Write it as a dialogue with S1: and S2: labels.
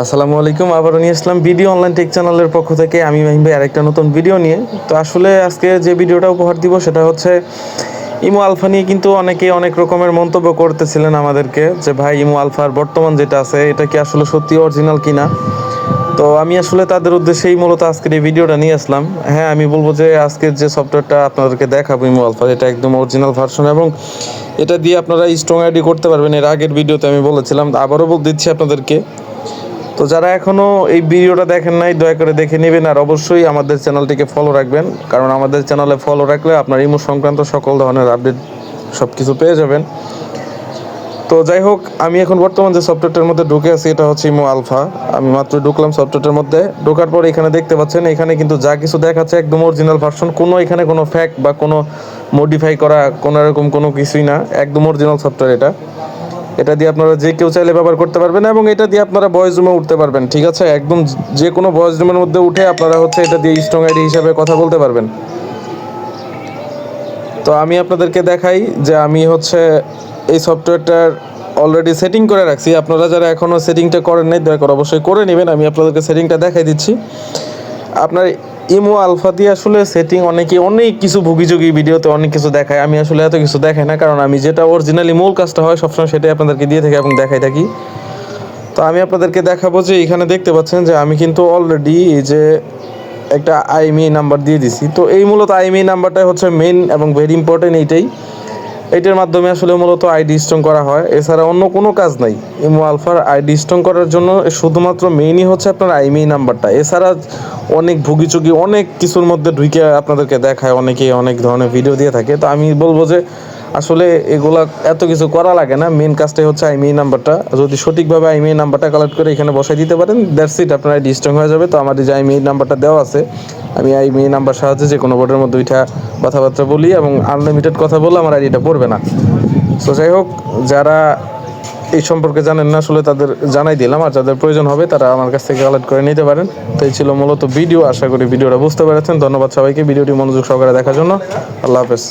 S1: আসসালামু আলাইকুম, আবারও নিয়ে আসলাম ভিডিও অনলাইন টেক চ্যানেলের পক্ষ থেকে। আমি মাহিম ভাই, আরেকটা নতুন ভিডিও নিয়ে। তো আসলে আজকে যে ভিডিওটা উপহার দিব সেটা হচ্ছে ইমো আলফা নিয়ে, কিন্তু অনেকে অনেক রকমের মন্তব্য করতেছিলেন আমাদেরকে যে, ভাই, ইমো আলফার বর্তমান যেটা আছে, এটা কি আসলে সত্যি অরিজিনাল কিনা? তো আমি আসলে তাদের উদ্দেশ্যেই মূলত আজকের এই ভিডিওটা নিয়ে আসলাম। হ্যাঁ আমি বলব যে, আজকের যে সফটওয়্যারটা আপনাদেরকে দেখাবো ইমো আলফা এটা একদম অরিজিনাল ভার্সন এবং এটা দিয়ে আপনারা স্ট্রং আইডি করতে পারবেন। এর আগের ভিডিওতে আমি বলেছিলাম, আবারও বল দিচ্ছি আপনাদেরকে তো যারা এখনও এই ভিডিওটা দেখেন নাই, দয়া করে দেখে নেবেন আর অবশ্যই আমাদের চ্যানেলটিকে ফলো রাখবেন। কারণ আমাদের চ্যানেলে ফলো রাখলে আপনার ইমো সংক্রান্ত সকল ধরনের আপডেট সব কিছু পেয়ে যাবেন। তো যাই হোক, আমি এখন বর্তমান যে সফটওয়্যারটার মধ্যে ঢুকে আছি, এটা হচ্ছে ইমো আলফা। আমি মাত্র ঢুকলাম সফটওয়্যারটার মধ্যে। ঢোকার পর এখানে দেখতে পাচ্ছেন, এখানে কিন্তু যা কিছু দেখাচ্ছে, একদম অরিজিনাল ভার্সন কোনো এখানে কোনো ফ্যাক্ট বা কোনো মডিফাই করা, কোনো এরকম কোনো কিছুই না। একদম অরিজিনাল সফটওয়্যার এটা। এটা দিয়ে আপনারা যে কেউ চাইলে ব্যবহার করতে পারবেন এবং এটা দিয়ে আপনারা ভয়েস রুমে উঠতে পারবেন, ঠিক আছে? একদম যে কোনো ভয়েস রুমের মধ্যে উঠে আপনারা হচ্ছে এটা দিয়ে স্ট্রং আইডি হিসাবে কথা বলতে পারবেন। তো আমি আপনাদেরকে দেখাই যে আমি হচ্ছে এই সফটওয়্যারটার অলরেডি সেটিং করে রাখছি। আপনারা যারা এখনও সেটিংটা করেন নাই, দয়া করে অবশ্যই করে নেবেন। আমি আপনাদেরকে সেটিংটা দেখাই দিচ্ছি। আপনার ইমো আলফা দিয়ে আসলে সেটিং অনেকে অনেক কিছু ভুগিযোগী ভিডিওতে অনেক কিছু দেখায়। আমি আসলে এত কিছু দেখাই না, কারণ আমি যেটা অরিজিনালি মূল কাজটা হয় সবসময় সেটাই আপনাদেরকে দিয়ে থাকি এবং দেখাই থাকি। তো আমি আপনাদেরকে দেখাবো যে এখানে দেখতে পাচ্ছেন যে আমি কিন্তু অলরেডি এই যে একটা আইমি নাম্বার দিয়ে দিছি। তো এই মূলত আইমি নাম্বারটাই হচ্ছে মেন এবং ভেরি ইম্পর্টেন্ট এইটাই। এটার মাধ্যমে আসলে মূলত আইডি স্ট্রং করা হয়। এছাড়া অন্য কোনো কাজ নাই। ইমো আলফার আইডি স্ট্রং করার জন্য শুধুমাত্র মেইনই হচ্ছে আপনার আইএমই নাম্বারটা। এছাড়া অনেক ভুগিচুগি, অনেক কিছুর মধ্যে ঢুকে আপনাদেরকে দেখায়। অনেকে অনেক ধরনের ভিডিও দিয়ে থাকে। তো আমি বলব যে, আসলে এগুলা এত কিছু করা লাগে না। মেন কাজটাই হচ্ছে আইএমই নাম্বারটা। যদি সঠিকভাবে আইএমই নাম্বারটা কালেক্ট করে এখানে বসাই দিতে পারেন দ্যাটস ইট আপনার আইডি স্ট্রং হয়ে যাবে। তো আমার যে আইএমই নাম্বারটা দেওয়া আছে আমি আই মেয়ে নাম্বার সাহায্যে যে কোনো বোর্ডের মধ্যে ওইটা কথাবার্তা বলি এবং আনলিমিটেড কথা বলে আমার আইডিটা পড়বে না। সো যাই হোক, যারা এই সম্পর্কে জানেন না, আসলে তাদের জানাই দিলাম, আর যাদের প্রয়োজন হবে তারা আমার কাছ থেকে কালেক্ট করে নিতে পারেন। তো এই ছিল মূলত ভিডিও, আশা করি ভিডিওটা বুঝতে পেরেছেন। ধন্যবাদ সবাইকে ভিডিওটি মনোযোগ সহকারে দেখার জন্য। আল্লাহ হাফেজ।